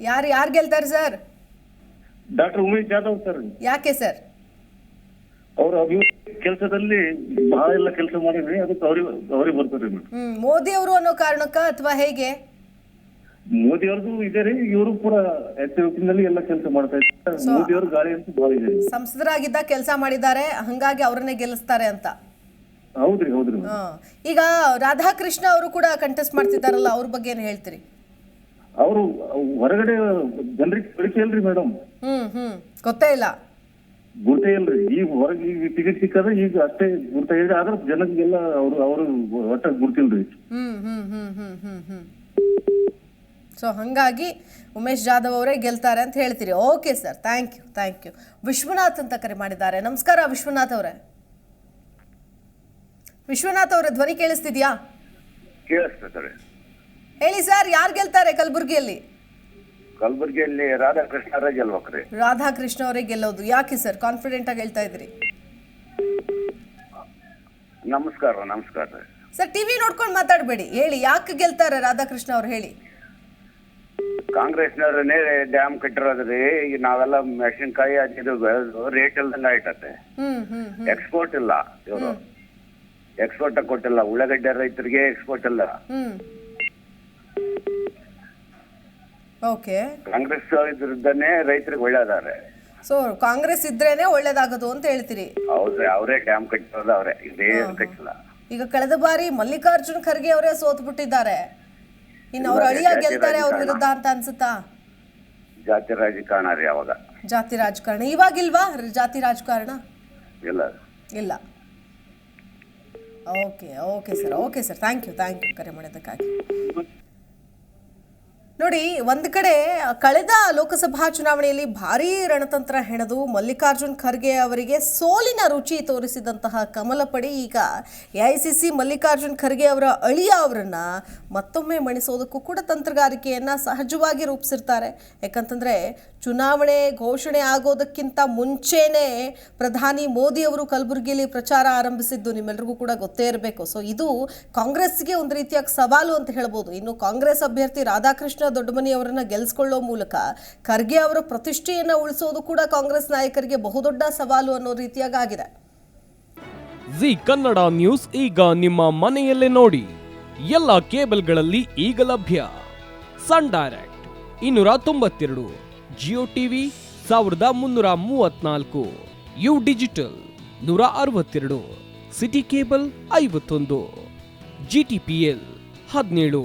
ಯಾರು ಯಾರು ಗೆಲ್ತಾರೆ sir? Doctor Umesh Jadhav sir. ಯಾಕೆ ಸರ್? ಅವ್ರ ಅಭಿವೃದ್ಧಿ ಕೆಲಸದಲ್ಲಿ ಬಹಳ ಎಲ್ಲ ಕೆಲಸ ಮಾಡಿದ್ರಿ ಅದಕ್ಕೆ ಅವ್ರಿಗೆ ಅವ್ರಿಗೆ ಬರ್ತಾರೆ ಹ್ಮ್ ಮೋದಿ ಅವರು ಅನ್ನೋ ಕಾರಣಕ್ಕ ಅಥವಾ ಹೇಗೆ? ಮೋದಿ ಅವ್ರದ್ದು ಇದೆ ರೀ ಇವರು ಕೂಡ ಎಚ್ಚರಿಕೆಯಲ್ಲಿ ಎಲ್ಲ ಕೆಲಸ ಮಾಡ್ತಾ ಇದ್ದಾರೆ. ಮೋದಿ ಅವ್ರ ಗಾಳಿ ಅಂತೂ ಬಹಳ ಇದೆ. ಸಂಸದರಾಗಿದ್ದ ಕೆಲಸ ಮಾಡಿದ್ದಾರೆ ಹಂಗಾಗಿ ಅವರನ್ನೇ ಗೆಲ್ಲಿಸ್ತಾರೆ ಅಂತ. ಹೌದ್ರಿ ಹೌದ್ರಿ. ಮೇಡಮ್ ಹಾ. ಈಗ ರಾಧಾಕೃಷ್ಣ ಅವರು ಕೂಡ ಕಂಟೆಸ್ಟ್ ಮಾಡ್ತಿದ್ದಾರಲ್ಲ ಅವ್ರ ಬಗ್ಗೆ ಏನು ಹೇಳ್ತೀರಿ? ಅವರು ಹೊರಗಡೆ ಜನರಿಗೆ ಪರಿಚಯ ಇಲ್ರಿ ಮೇಡಮ್. ಹ್ಮ್ ಹ್ಮ್. ಗೊತ್ತೇ ಇಲ್ಲ. ಗುರ್ತೇ ಇಲ್ರಿ. ಈಗ ಹೊರಗೆ ಈಗ ಟಿಕೆಟ್ ಸಿಕ್ಕದ ಈಗ ಅಷ್ಟೇ ಗುರ್ತ ಇದೆ ಆದ್ರೆ ಜನಕ್ಕೆಲ್ಲ ಅವರು ಅವರು ಒಟ್ಟ ಗುರ್ತಿಲ್ರಿ. ಹ್ಮ್ ಹ್ಮ್ ಹ್ಮ್ ಹ್ಮ್ ಹ್ಮ್ ಹ್ಮ್. ಸೊ ಹಾಗಾಗಿ ಉಮೇಶ್ ಜಾಧವ್ ಅವರೇ ಗೆಲ್ತಾರೆ ಅಂತ ಹೇಳ್ತೀರಿ. Okay sir thank you thank you Vishwanath ಅಂತ ಕರೆ ಮಾಡಿದ್ದಾರೆ. ನಮಸ್ಕಾರ ವಿಶ್ವನಾಥ್ ಅವರೇ. ವಿಶ್ವನಾಥ್ ಅವರ ಧ್ವನಿ ಕೇಳಿಸ್ತಿದ್ಯಾ? ಕೇಳಿಸ್ತದೆ ಹೇಳಿ ಸರ್ ಯಾರು ಗೆಲ್ತಾರೆ ಕಲಬುರಗಿಯಲ್ಲಿ? ಕಲಬುರಗಿಯಲ್ಲಿ ಅವರೇ ಗೆಲ್ಬೇಕ್ರಿ. ರಾಧಾಕೃಷ್ಣ ಅವರೇ ಗೆಲ್ಲೋದು. ಯಾಕೆ ಸರ್ ಕಾನ್ಫಿಡೆಂಟ್ ಆಗಿ ಹೇಳ್ತಾ ಇದ್ರಿ. ನಮಸ್ಕಾರ ನಮಸ್ಕಾರ. ರೀ ಸರ್ ಟಿವಿ ನೋಡ್ಕೊಂಡು ಮಾತಾಡಬೇಡಿ. ಹೇಳಿ ಯಾಕೆ ಗೆಲ್ತಾರೆ ರಾಧಾಕೃಷ್ಣ ಅವ್ರು? ಹೇಳಿ. ಕಾಂಗ್ರೆಸ್ನವ್ರನ್ನೇ ಡ್ಯಾಮ್ ಕಟ್ಟಿರೋದ್ರಿ. ಈಗ ನಾವೆಲ್ಲ ಮೆಣಸಿನ್ಕಾಯಿ ಅದು ಬೆಳೆದು ರೇಟ್ ಇಲ್ದಂಗ ಆಯ್ತತೆ. ಹ್ಮ್ ಹ್ಮ್ ಹ್ಮ್. ಎಕ್ಸ್ಪೋರ್ಟ್ ಇಲ್ಲ ಇವರು. ಎಕ್ಸ್ಪೋರ್ಟ್ ಕೊಟ್ಟಿಲ್ಲ. ಉಳ್ಳಾಗಡ್ಡೆ ರೈತರಿಗೆ ಎಕ್ಸ್ಪೋರ್ಟ್ ಇಲ್ಲ. ಹ್ಮ್. ಓಕೆ ಕಾಂಗ್ರೆಸ್ ಇದ್ರದ್ದನ್ನೇ ರೈತರಿಗೆ ಒಳ್ಳೇದಾರೆ ಸೊ ಕಾಂಗ್ರೆಸ್ ಇದ್ರೇನೆ ಒಳ್ಳೇದಾಗದು ಅಂತ ಹೇಳ್ತೀರಿ? ಹೌದ್ರಿ ಅವರೇ ಡ್ಯಾಮ್ ಕಟ್ಟಿರೋದು ಅವರೇ ಇದೇನು ಕಟ್ಟಿಲ್ಲ ಈಗ ಕಳೆದ ಬಾರಿ ಮಲ್ಲಿಕಾರ್ಜುನ್ ಖರ್ಗೆ ಅವರೇ ಸೋತ್ ಬಿಟ್ಟಿದ್ದಾರೆ. ಇನ್ನು ಅವ್ರ ಅಳಿಯ ಗೆಲ್ತಾರೆ ಅವ್ರ ವಿರುದ್ಧ ಅಂತ ಅನ್ಸುತ್ತಾ? ಜಾತಿ ರಾಜಕಾರಣ ರೀ ಅವಾಗ. ಜಾತಿ ರಾಜಕಾರಣ. ಇವಾಗಿಲ್ವಾ ಜಾತಿ ರಾಜಕಾರಣ? ಇಲ್ಲ. ಇಲ್ಲ. Okay okay sir okay sir thank you thank you ಕರೆ ಮಾಡಿದ್ದಕ್ಕಾಗಿ. ನೋಡಿ, ಒಂದು ಕಡೆ ಕಳೆದ ಲೋಕಸಭಾ ಚುನಾವಣೆಯಲ್ಲಿ ಭಾರೀ ರಣತಂತ್ರ ಹೆಣೆದು ಮಲ್ಲಿಕಾರ್ಜುನ್ ಖರ್ಗೆ ಅವರಿಗೆ ಸೋಲಿನ ರುಚಿ ತೋರಿಸಿದಂತಹ ಕಮಲ ಪಡೆ. ಈಗ ಎ ಐ ಮಲ್ಲಿಕಾರ್ಜುನ್ ಖರ್ಗೆ ಅವರ ಅಳಿಯ ಅವರನ್ನ ಮತ್ತೊಮ್ಮೆ ಮಣಿಸೋದಕ್ಕೂ ಕೂಡ ತಂತ್ರಗಾರಿಕೆಯನ್ನ ಸಹಜವಾಗಿ ರೂಪಿಸಿರ್ತಾರೆ. ಯಾಕಂತಂದ್ರೆ, ಚುನಾವಣೆ ಘೋಷಣೆ ಆಗೋದಕ್ಕಿಂತ ಮುಂಚೆನೇ ಪ್ರಧಾನಿ ಮೋದಿ ಅವರು ಕಲಬುರಗಿಯಲ್ಲಿ ಪ್ರಚಾರ ಆರಂಭಿಸಿದ್ದು ನಿಮ್ಮೆಲ್ರಿಗೂ ಕೂಡ ಗೊತ್ತೇ ಇರಬೇಕು. ಸೊ ಇದು ಕಾಂಗ್ರೆಸ್ಗೆ ಒಂದು ರೀತಿಯಾಗಿ ಸವಾಲು ಅಂತ ಹೇಳ್ಬೋದು. ಇನ್ನು ಕಾಂಗ್ರೆಸ್ ಅಭ್ಯರ್ಥಿ ರಾಧಾಕೃಷ್ಣ ದೊಡ್ಡಮನಿ ಅವರನ್ನ ಗೆಲ್ಲಿಸ್ಕೊಳ್ಳೋ ಮೂಲಕ ಖರ್ಗೆ ಅವರ ಪ್ರತಿಷ್ಠೆಯನ್ನ ಉಳಿಸೋದು ಕೂಡ ಕಾಂಗ್ರೆಸ್ ನಾಯಕರಿಗೆ ಬಹುದೊಡ್ಡ ಸವಾಲು ಅನ್ನೋ ರೀತಿಯಾಗಿ ಆಗಿದೆ ಜಿ ಕನ್ನಡ ನ್ಯೂಸ್ ಈಗ ನಿಮ್ಮ ಮನೆಯಲ್ಲೇ ನೋಡಿ. ಎಲ್ಲ ಕೇಬಲ್ಗಳಲ್ಲಿ ಈಗ ಲಭ್ಯ. ಸನ್ ಡೈರೆಕ್ಟ್ ಇನ್ನೂರ ತೊಂಬತ್ತೆರಡು, ಜಿಯೋ ಟಿವಿ ಸಾವಿರದ ಮುನ್ನೂರ ಮೂವತ್ನಾಲ್ಕು, ಯು ಡಿಜಿಟಲ್ ನೂರ ಅರವತ್ತೆರಡು, ಸಿಟಿ ಕೇಬಲ್ ಐವತ್ತೊಂದು ಜಿಟಿಪಿಎಲ್ ಹದಿನೇಳು.